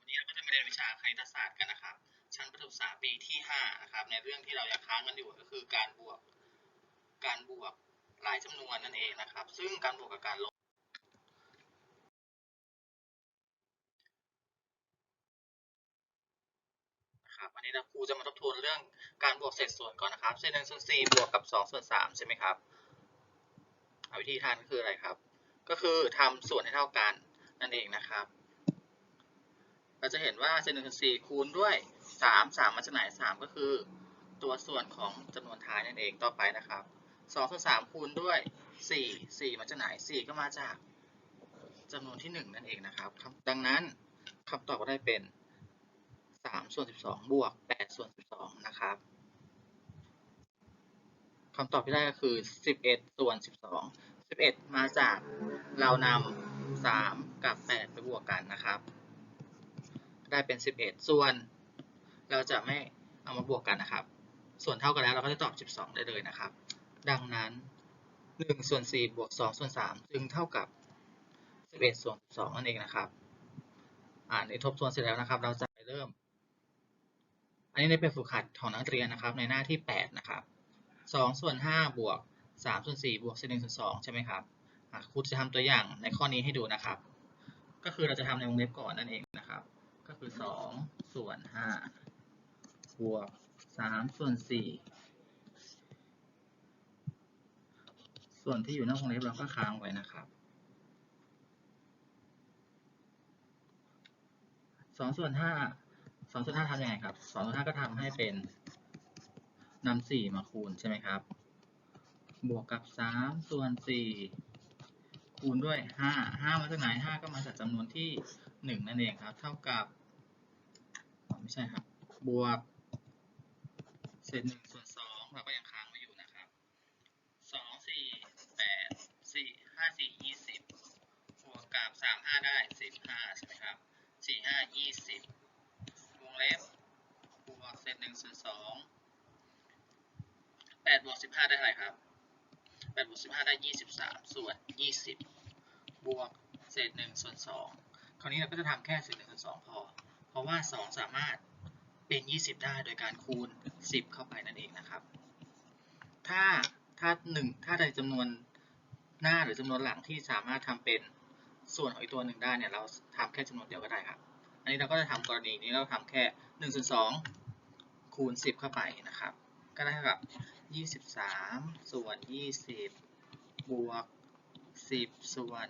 วันนี้เราก็จะมาเรียนวิชาคณิตศาสตร์กันนะครับ ชั้นประถมศึกษาปีที่5นะครับ ในเรื่องที่เรายังค้างกันอยู่ก็คือการบวก การบวกหลายจำนวนนั่นเองนะครับ ซึ่งการบวกกับการลบครับอันนี้เราครูจะมาทบทวนเรื่องการบวกเศษส่วนก่อนนะครับ เศษหนึ่งส่วนสี่บวกกับสองส่วนสามใช่ไหมครับเอาวิธีทานคืออะไรครับ ก็คือทำส่วนให้เท่ากันนั่นเองนะครับ เราจะเห็นว่าเศษหนึ่งส่วนสี่คูณด้วยสามสามมาจากไหนสามก็คือ ตัวส่วนของจำนวนท้ายนั่นเองต่อไปนะครับสองส่วนสามคูณด้วยสี่สี่มาจากไหนสี่ก็มาจากจำนวนที่หนึ่งนั่นเองนะครับ ดังนั้นคำตอบก็ได้เป็นสามส่วนสิบสองบวกแปดส่วนสิบสองนะครับคำตอบที่ได้ก็คือสิบเอ็ดส่วนสิบสองสิบเอ็ดมาจากเรานำสามกับแปดไปบวกกันนะครับ ได้เป็น 11 ส่วน เราจะไม่เอามาบวกกันนะครับ ส่วนเท่ากันแล้วเราก็จะตอบ 12 ได้เลยนะครับ ดังนั้น1ส่วน4บวก2ส่วน3จึงเท่ากับ 11ส่วน12นั่นเองนะครับ อ่านในทบทวนเสร็จแล้วนะครับ เราจะไปเริ่ม อันนี้ในเป็นฝึกหัดของนักเรียนนะครับ ในหน้าที่ 8 นะครับ2ส่วน5บวก3ส่วน4บวก1ส่วน2ใช่ไหมครับครูจะทำตัวอย่างในข้อนี้ให้ดูนะครับ ก็คือเราจะทำในวงเล็บก่อนนั่นเองนะครับ ก็คือสองส่วนห้าบวกสามส่วนสี่ส่วนที่อยู่นอกวงเล็บเราก็ค้างไว้นะครับสองส่วนห้าสองส่วนห้าทำยังไงครับสองส่วนห้าก็ทำให้เป็นนำสี่มาคูณใช่ไหมครับ บวกกับสามส่วนสี่ คูณด้วยห้าห้ามาจากไหนห้าก็มาจากจำนวนที่หนึ่งนั่นเองครับ เท่ากับ ไม่ใช่ครับ บวก เศษหนึ่งส่วนสองเราก็ยังค้างไว้อยู่นะครับสองสี่แปดสี่ห้าสี่ยี่สิบบวกกับสามห้าได้สิบห้าใช่ไหมครับสี่ห้ายี่สิบวงเล็บบวกเศษหนึ่งส่วนสองแปดบวกสิบห้าได้เท่าไหร่ครับแปดบวกสิบห้าได้ยี่สิบสามส่วนยี่สิ บวกเศษหนึ่งส่วนสองคราวนี้เราก็จะทำแค่เศษหนึ่งส่วนสองพอ เพราะว่าสองสามารถเป็น 20 ได้โดยการคูณ 10 เข้าไปนั่นเองนะครับ ถ้าถ้าหนึ่งถ้าใดจำนวนหน้าหรือจำนวนหลังที่สามารถทำเป็นส่วนของอีกตัวหนึ่งได้เนี่ยเราทำแค่จำนวนเดียวก็ได้ครับ อันนี้เราก็จะทำกรณีนี้เราทำแค่1ส่วน2คูณ 10 เข้าไปนะครับ ก็ได้เท่ากับ 23 ส่วน 20 บวก 10 ส่วน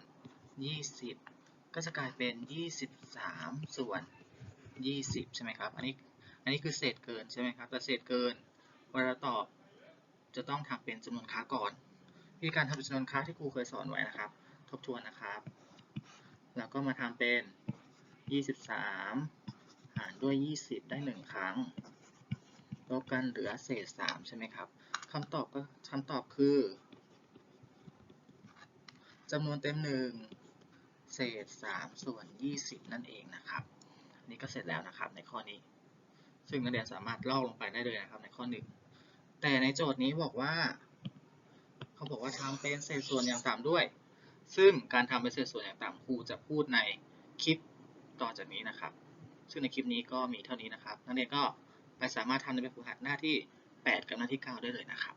20 ก็จะกลายเป็น 23 ส่วน 20 ใช่ไหมครับ อันนี้ อันนี้คือเศษเกินใช่ไหมครับ แต่เศษเกินเวลาตอบจะต้องทำเป็นจำนวนค้าก่อนวิธีการทำจำนวนค้าที่ครูเคยสอนไว้นะครับ ทบทวนนะครับ แล้วก็มาทำเป็น 23 หารด้วย 20 ได้ 1 ครั้งลบกันเหลือเศษ 3 ใช่ไหมครับคำตอบก็คำตอบคือจำนวนเต็ม1 เศษ3ส่วน 20 นั่นเองนะครับอันนี้ก็เสร็จแล้วนะครับในข้อนี้ ซึ่งนักเรียนสามารถลอกลงไปได้เลยนะครับในข้อ 1 แต่ในโจทย์นี้บอกว่า เขาบอกว่าทำเป็นเศษส่วนอย่างต่ำด้วย ซึ่งการทำเป็นเศษส่วนอย่างต่ำครูจะพูดในคลิปต่อจากนี้นะครับ ซึ่งในคลิปนี้ก็มีเท่านี้นะครับ นักเรียนก็ไปสามารถทำในแบบฝึกหัดหน้าที่ 8 กับหน้าที่ 9 ได้เลยนะครับ